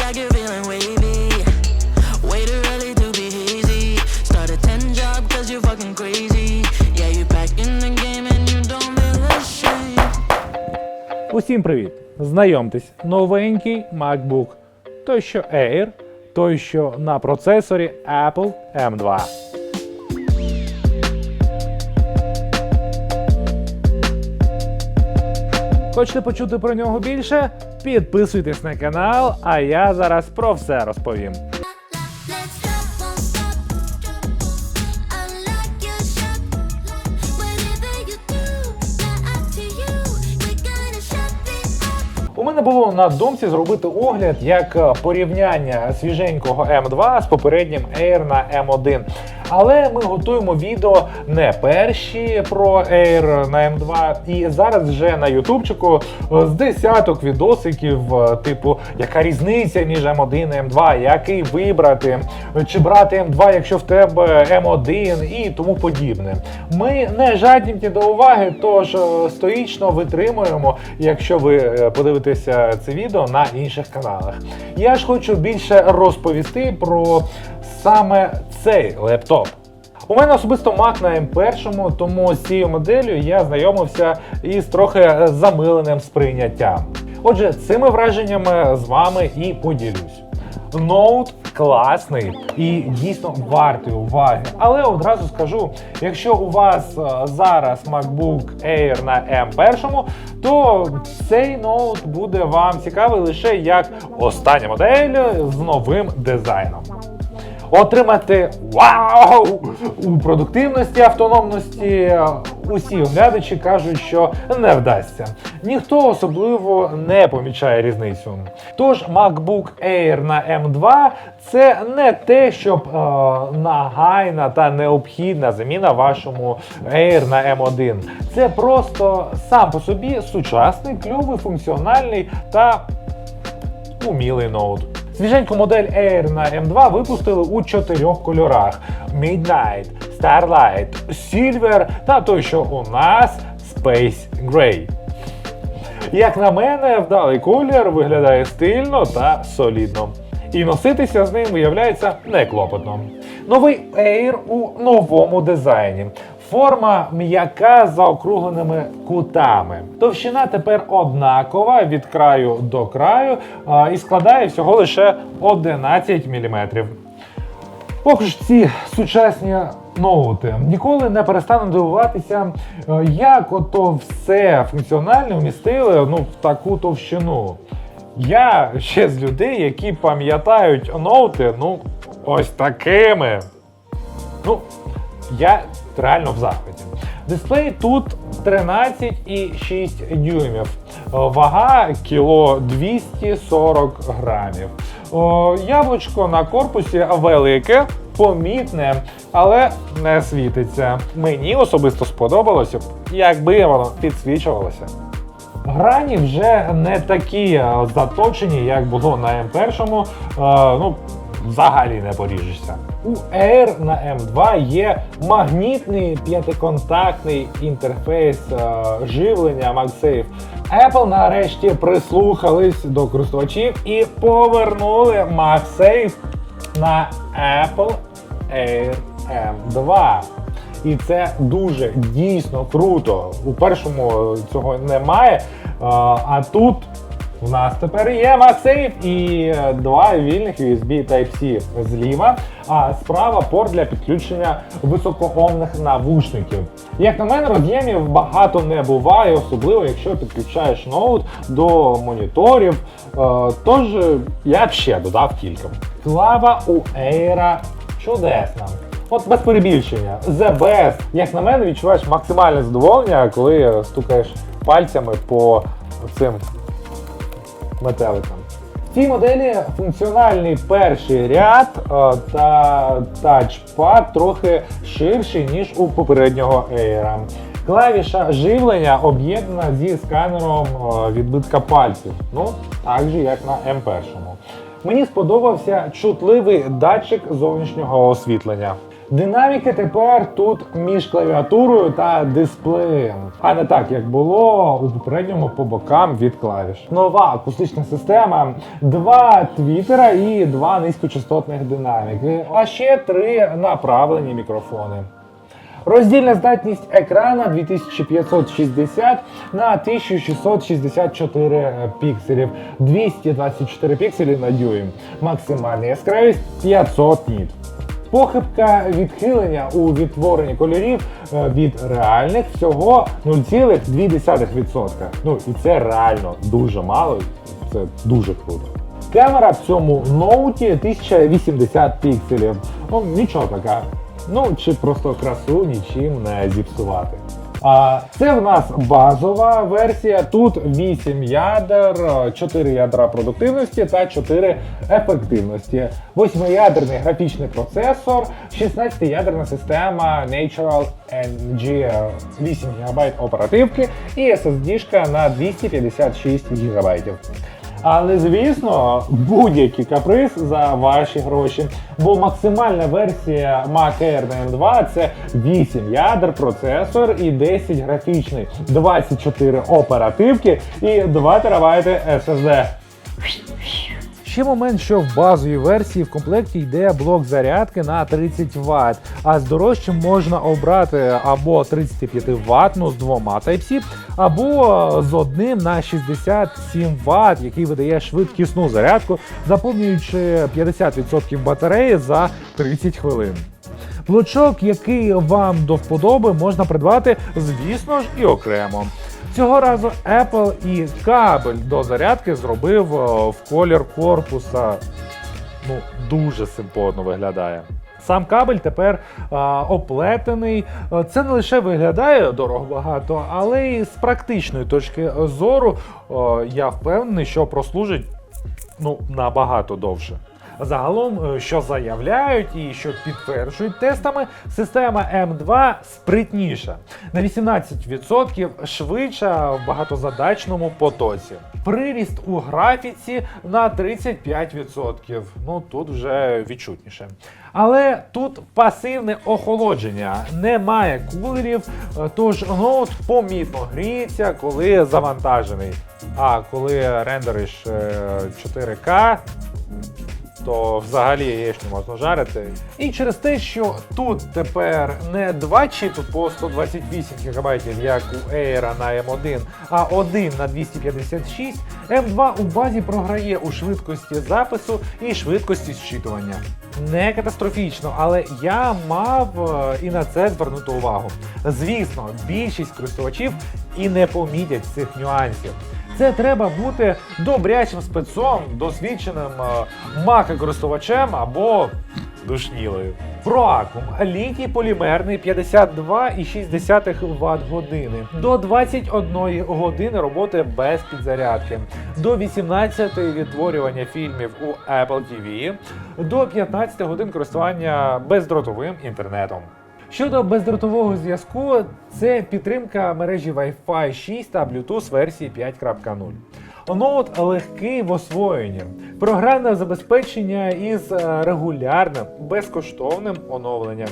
I get feeling wavy. Way too early to be hazy. Start a 10 job cause you're fucking crazy. Yeah, you back in the game and you don't feel ashamed. Усім привіт! Знайомтесь, новенький MacBook. Той, що Air, той, що на процесорі Apple M2. Хочете почути про нього більше? Підписуйтесь на канал, а я зараз про все розповім. У мене було на думці зробити огляд як е, порівняння свіженького M2 з попереднім Air на M1. Але ми готуємо відео не перші про Air на M2. І зараз вже на ютубчику е, з десяток відосиків, е, типу, яка різниця між M1 і M2, який вибрати, чи брати M2, якщо в тебе M1 і тому подібне. Ми не жадібні до уваги, тож е, стоїчно витримуємо, якщо ви подивитеся це відео на інших каналах. Я ж хочу більше розповісти про саме цей лептоп. У мене особисто Mac на M1, тому з цією моделлю я знайомився із трохи замиленим сприйняттям. Отже, цими враженнями з вами і поділюсь. Ноут класний і дійсно вартий уваги. Але одразу скажу: якщо у вас е, зараз MacBook Air на M1, то цей ноут буде вам цікавий лише як остання модель з новим дизайном. Отримати вау у продуктивності, автономності усі оглядачі кажуть, що не вдасться. Ніхто особливо не помічає різницю. Тож MacBook Air на M2 це не те, щоб е, нагайна та необхідна заміна вашому Air на M1. Це просто сам по собі сучасний, кльовий, функціональний та умілий ноут. Свіженьку модель Air на M2 випустили у чотирьох кольорах: Midnight, Starlight, Silver та той, що у нас Space Gray. Як на мене, вдалий колір виглядає стильно та солідно. І носитися з ним виявляється не клопотно. Новий Air у новому дизайні. Форма м'яка з заокругленими кутами. Товщина тепер однакова від краю до краю і складає всього лише 11 мм. Ох ж ці сучасні ноути. Ніколи не перестану дивуватися, е, як ото все функціональне вмістили ну, в таку товщину. Я ще з людей, які пам'ятають ноути, ну, ось такими. Ну, я реально в захваті. Дисплей тут 13,6 дюймів. Е, Вага кіло 240 грамів. О, Яблучко на корпусі велике, помітне, але не світиться. Мені особисто сподобалося якби воно підсвічувалося. Грані вже не такі е, заточені, як було на М1. Е, Ну, взагалі не поріжешся. У Air на M2 є магнітний п'ятиконтактний інтерфейс е, живлення MagSafe. Apple нарешті прислухались до користувачів і повернули MagSafe на Apple Air M2. І це дуже дійсно круто. У першому цього немає. А, а тут у нас тепер є MagSafe і е, два вільних USB Type-C зліва, а справа порт для підключення високоомних навушників. Як на мене, роз'ємів багато не буває, особливо якщо підключаєш ноут до моніторів. Е, Тож я б ще додав кілька. Клава у Air чудесна. От без перебільшення, the best. Як на мене, відчуваєш максимальне задоволення, коли стукаєш пальцями по цим метеликам. В цій моделі функціональний перший ряд е, та тачпад трохи ширший, ніж у попереднього Air. Клавіша живлення об'єднана зі сканером е, відбитка пальців. Ну, так же, як на M1. Мені сподобався чутливий датчик зовнішнього освітлення. Динаміки тепер тут між клавіатурою та дисплеєм, а не так, як було у попередньому по бокам від клавіш. Нова акустична система, два твітера і два низькочастотних динаміки, а ще три направлені мікрофони. Роздільна здатність екрана 2560 на 1664 пікселів, 224 пікселі на дюйм. Максимальна яскравість 500 ніт. Похибка відхилення у відтворенні кольорів е, від реальних всього 0,2%. Ну і це реально дуже мало, це дуже круто. Камера в цьому ноуті 1080 пікселів. Ну нічого така. Ну чи просто красу нічим не зіпсувати. А це в нас базова версія. Тут 8 ядер, 4 ядра продуктивності та 4 ефективності. Восьмиядерний графічний процесор, 16-ядерна система Natural NG, 8 ГБ оперативки і SSD на 256 ГБ. Але звісно, будь-який каприз за ваші гроші. Бо максимальна версія Mac Air на M2 це 8 ядер, процесор і 10 графічний, 24 оперативки і 2 ТБ SSD. Ще момент, що в базовій версії в комплекті йде блок зарядки на 30 Вт, а з дорожчим можна обрати або 35 ваттну з двома Type-C, або з одним на 67 Вт, який видає швидкісну зарядку, заповнюючи 50% батареї за 30 хвилин. Блочок, який вам до вподоби, можна придбати, звісно ж, і окремо. Цього разу Apple і кабель до зарядки зробив е, в колір корпуса. Ну, дуже симпотно виглядає. Сам кабель тепер а, оплетений. Е, Це не лише виглядає дорого багато, але й з практичної точки зору о, я впевнений, що прослужить ну, набагато довше. Загалом, е, що заявляють і що підтверджують тестами, система М2 спритніша на 18% швидша в багатозадачному потоці. Приріст у графіці на 35%. Ну тут вже відчутніше. Але тут пасивне охолодження, немає кулерів, е, тож ноут помітно гріється, коли завантажений. А коли рендериш е, 4К, то взагалі яєчню можна жарити. І через те, що тут тепер не два чіпи по 128 ГБ, як у Air на M1, а один на 256, M2 у базі програє у швидкості запису і швидкості зчитування. Не катастрофічно, але я мав е, і на це звернути увагу. Звісно, більшість користувачів і не помітять цих нюансів. Це треба бути добрячим спецом, досвідченим мака користувачем або душнілою. Проакум літій полімерний 52,6 Вт години. До 21 години роботи без підзарядки, до 18 відтворювання фільмів у Apple TV, до 15 годин користування бездротовим інтернетом. Щодо бездротового зв'язку, це підтримка мережі Wi-Fi 6 та Bluetooth версії 5.0. Ноут легкий в освоєнні, програмне забезпечення із е, регулярним безкоштовним оновленням.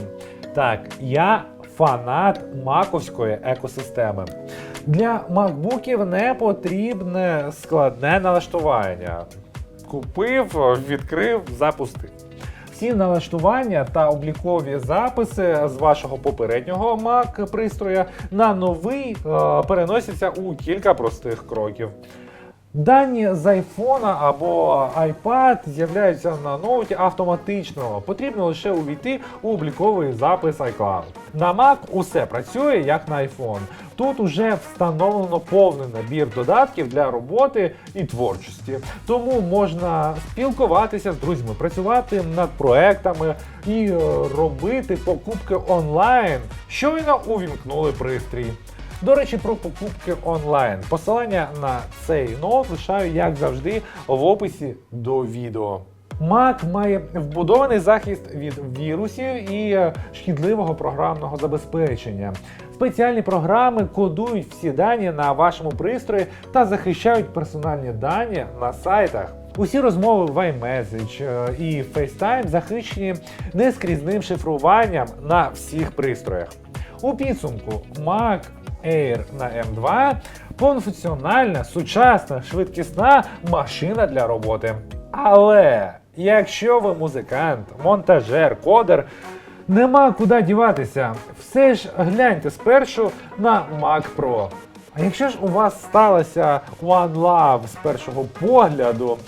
Так, я фанат маковської екосистеми. Для макбуків не потрібне складне налаштування. Купив, відкрив, запустив. Всі налаштування та облікові записи з вашого попереднього Mac пристроя на новий е, переносяться у кілька простих кроків. Дані з iPhone або iPad з'являються на ноуті автоматично. Потрібно лише увійти у обліковий запис iCloud. На Mac усе працює як на iPhone. Тут уже встановлено повний набір додатків для роботи і творчості. Тому можна спілкуватися з друзями, працювати над проектами і е, робити покупки онлайн. Щойно увімкнули пристрій. До речі, про покупки онлайн. Посилання на цей ноут лишаю, як завжди, в описі до відео. Mac має вбудований захист від вірусів і е, шкідливого програмного забезпечення. Спеціальні програми кодують всі дані на вашому пристрої та захищають персональні дані на сайтах. Усі розмови в iMessage е, і FaceTime захищені нескрізним шифруванням на всіх пристроях. У підсумку Mac Air на M2 повнофункціональна, сучасна, швидкісна машина для роботи. Але якщо ви музикант, монтажер, кодер, нема куди діватися. Все ж гляньте спершу на Mac Pro. А якщо ж у вас сталося One Love з першого погляду,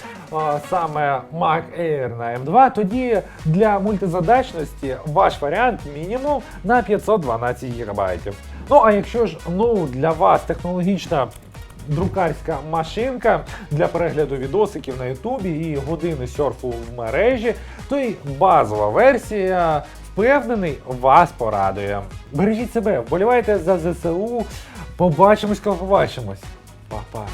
саме Mac Air на M2, тоді для мультизадачності ваш варіант мінімум на 512 ГБ. Ну а якщо ж ну, для вас технологічна друкарська машинка для перегляду відосиків на Ютубі і години серфу в мережі, то й базова версія, впевнений, вас порадує. Бережіть себе, вболівайте за ЗСУ. Побачимось, коли побачимось. Па-па.